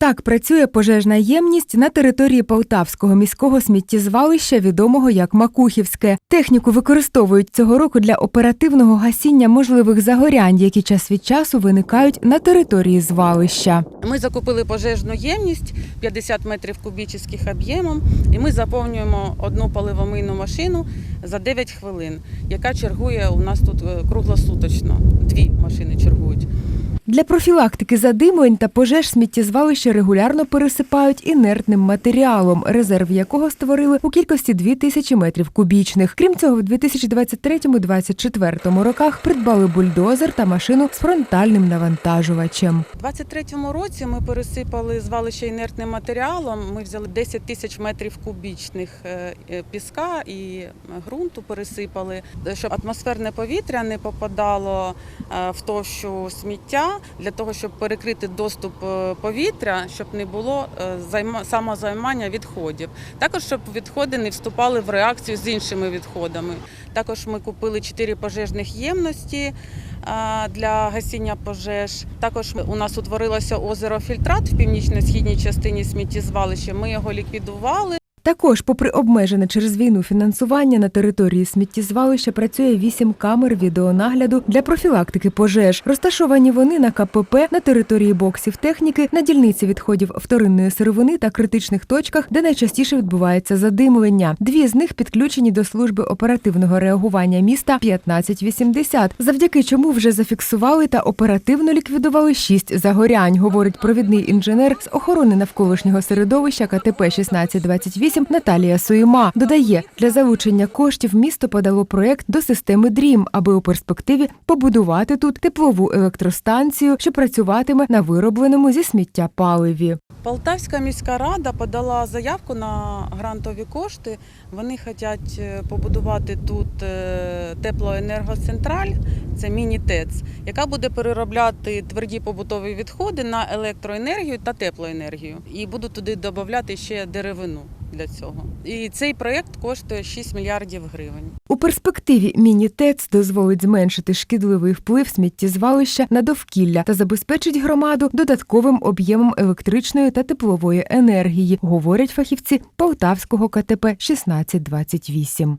Так працює пожежна ємність на території Полтавського міського сміттєзвалища, відомого як Макухівське. Техніку використовують цього року для оперативного гасіння можливих загорянь, які час від часу виникають на території звалища. Ми закупили пожежну ємність 50 метрів кубічних об'ємом, і ми заповнюємо одну поливомийну машину за 9 хвилин, яка чергує у нас тут е, круглосуточно. Дві машини чергують. Для профілактики задимлень та пожеж сміттєзвалища регулярно пересипають інертним матеріалом, резерв якого створили у кількості 2 тисячі метрів кубічних. Крім цього, в 2023-2024 роках придбали бульдозер та машину з фронтальним навантажувачем. У 23-му році ми пересипали звалище інертним матеріалом. Ми взяли 10 тисяч метрів кубічних е, е, піска і е, ґрунту пересипали, щоб атмосферне повітря не попадало в товщу сміття, для того, щоб перекрити доступ е, повітря, щоб не було е, самозаймання відходів. Також щоб відходи не вступали в реакцію з іншими відходами. Також ми купили 4 пожежних ємності для гасіння пожеж. Також у нас утворилося озеро Фільтрат в північно-східній частині сміттєзвалища. Ми його ліквідували. Також, попри обмежене через війну фінансування, на території сміттєзвалища працює вісім камер відеонагляду для профілактики пожеж. Розташовані вони на КПП, на території боксів техніки, на дільниці відходів вторинної сировини та критичних точках, де найчастіше відбувається задимлення. Дві з них підключені до служби оперативного реагування міста 1580, завдяки чому вже зафіксували та оперативно ліквідували шість загорянь, говорить провідний інженер з охорони навколишнього середовища КТП 1628 Наталія Суїма. Додає, для залучення коштів місто подало проект до системи ДРІМ, аби у перспективі побудувати тут теплову електростанцію, що працюватиме на виробленому зі сміття паливі. Полтавська міська рада подала заявку на грантові кошти. Вони хочуть е, побудувати тут е, теплоенергоцентраль, це міні-ТЕЦ, яка буде переробляти тверді побутові відходи на електроенергію та теплоенергію. І будуть туди додати ще деревину для цього. І цей проєкт коштує 6 мільярдів гривень. У перспективі міні-ТЕЦ дозволить зменшити шкідливий вплив сміттєзвалища на довкілля та забезпечить громаду додатковим об'ємом електричної та теплової енергії, говорять фахівці Полтавського КТП 1628.